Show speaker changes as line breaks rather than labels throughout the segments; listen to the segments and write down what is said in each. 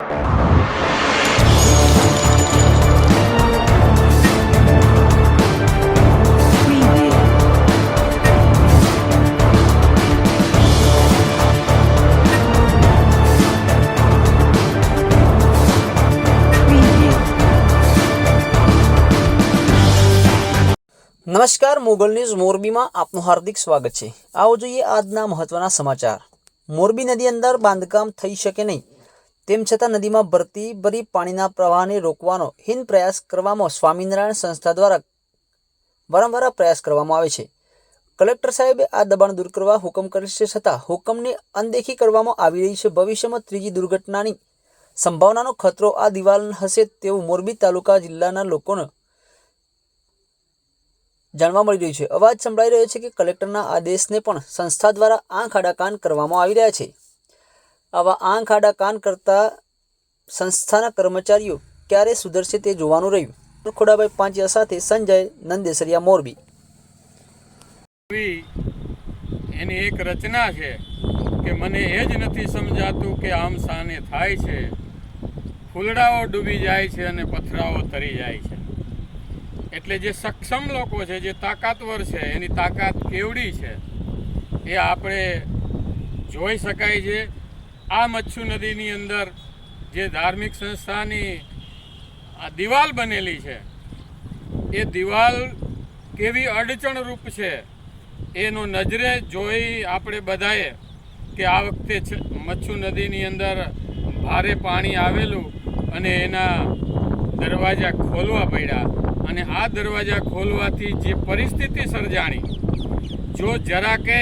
નમસ્કાર, મોગલ ન્યૂઝ મોરબીમાં આપનું હાર્દિક સ્વાગત છે. આવો જોઈએ આજના મહત્વના સમાચાર. મોરબી નદી અંદર બાંધકામ થઈ શકે નહીં. તેમ છતાં નદીમાં ભરતી ભરી પાણીના પ્રવાહને રોકવાનો હિન પ્રયાસ કરવામાં સ્વામિનારાયણ સંસ્થા દ્વારા વારંવાર પ્રયાસ કરવામાં આવે છે. કલેક્ટર સાહેબે આ દબાણ દૂર કરવા હુકમ કરે છે છતાં હુકમની અનદેખી કરવામાં આવી રહી છે. ભવિષ્યમાં ત્રીજી દુર્ઘટનાની સંભાવનાનો ખતરો આ દિવાલ હશે તેવું મોરબી તાલુકા જિલ્લાના લોકોને જાણવા મળી રહ્યું છે. અવાજ સંભળાઈ રહ્યો છે કે કલેક્ટરના આદેશને પણ સંસ્થા દ્વારા આંખ આડા કાન કરવામાં આવી રહ્યા છે. આવા આંખ, આડા, કાન કરતા સંસ્થાના કર્મચારીઓ ક્યારે સુધરશે તે જોવાનું રહ્યું? ખોડાભાઈ પાંચિયા સાથે સંજય નંદેસરિયા મોરબી.
એની એક રચના છે કે મને એ જ નથી સમજાતું કે આમ સાને થાય છે. ફૂલડાઓ ડૂબી જાય છે અને પથરાઓ તરી જાય છે. એટલે જે સક્ષમ લોકો છે, જે તાકાતવર છે, એની તાકાત કેવડી છે, એ આપણે જોઈ શકાય છે. આ મચ્છુ નદીની અંદર જે ધાર્મિક સંસ્થાની આ દિવાલ બનેલી છે, એ દિવાલ કેવી અડચણરૂપ છે, એનો નજરે જોઈ આપણે બધાએ કે આ વખતે મચ્છુ નદીની અંદર ભારે પાણી આવેલું અને એના દરવાજા ખોલવા પડ્યા અને આ દરવાજા ખોલવાથી જે પરિસ્થિતિ સર્જાણી, જો જરા કે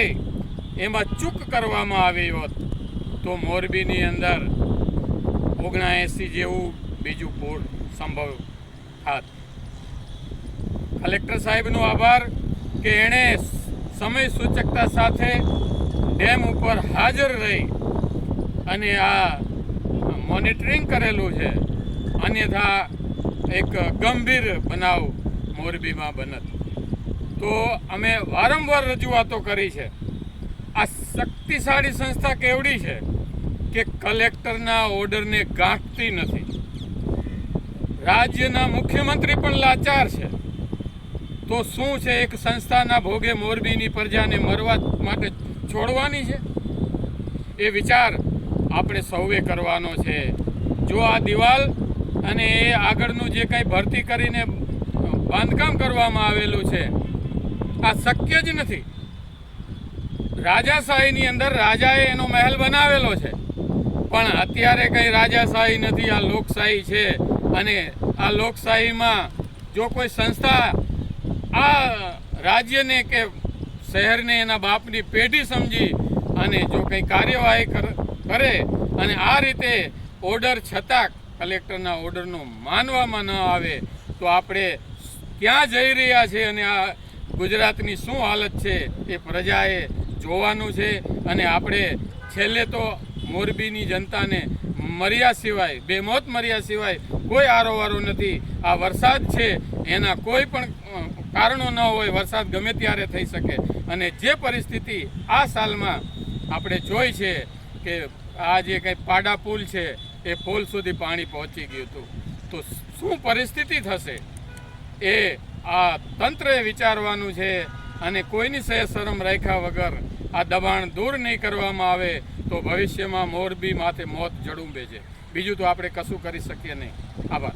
એમાં ચૂક કરવામાં આવી હોત તો મોરબીની અંદર ઓગણાએંસી જેવું બીજું પૂર સંભવ થાત કલેક્ટર સાહેબનો આભાર કે એણે સમય સૂચકતા સાથે ડેમ ઉપર હાજર રહી અને આ મોનિટરિંગ કરેલું છે. અન્યથા એક ગંભીર બનાવ મોરબીમાં બનત. તો અમે વારંવાર રજૂઆતો કરી છે. આ શક્તિશાળી સંસ્થા કેવડી છે કે કલેક્ટરના ઓર્ડરને ગાંઠતી નથી. રાજ્યના મુખ્યમંત્રી પણ લાચાર છે. તો શું છે એક સંસ્થાના ભોગે મોરબીની પ્રજાને મરવા માટે છોડવાની છે? એ વિચાર આપણે સૌએ કરવાનો છે. જો આ દિવાલ અને એ આગળનું જે કંઈ ભરતી કરીને બાંધકામ કરવામાં આવેલું છે, આ શક્ય જ નથી. રાજાશાહીની અંદર રાજાએ એનો મહેલ બનાવેલો છે. પણ અત્યારે કંઈ રાજાશાહી નથી, આ લોકશાહી છે. અને આ લોકશાહીમાં જો કોઈ સંસ્થા આ રાજ્યને કે શહેરને એના બાપની પેઢી સમજી અને જો કંઈ કાર્યવાહી કર- અને આ રીતે ઓર્ડર છતાં કલેક્ટરના ઓર્ડરનો માનવામાં ન આવે, તો આપણે ક્યાં જઈ રહ્યા છે અને આ ગુજરાતની શું હાલત છે એ પ્રજાએ જોવાનું છે અને આપણે છેલ્લે તો મોરબીની જનતાને મર્યા સિવાય, બેમોત મર્યા સિવાય કોઈ આરોવારો નથી. આ વરસાદ છે, એના કોઈ પણ કારણો ન હોય, વરસાદ ગમે ત્યારે થઈ શકે. અને જે પરિસ્થિતિ આ સાલમાં આપણે જોઈ છે કે આ જે કંઈ પાડા પુલ છે, એ પુલ સુધી પાણી પહોંચી ગયું હતું. તો શું પરિસ્થિતિ થશે? એ આ તંત્રએ વિચારવાનું છે અને કોઈની સહે શરમ રાખ્યા વગર આ દબાણ દૂર નહીં કરવામાં આવે તો ભવિષ્યમાં મોરબી માથે મોત જડુંબે છે. બીજું તો આપણે કશું કરી શકીએ નહીં. આભાર.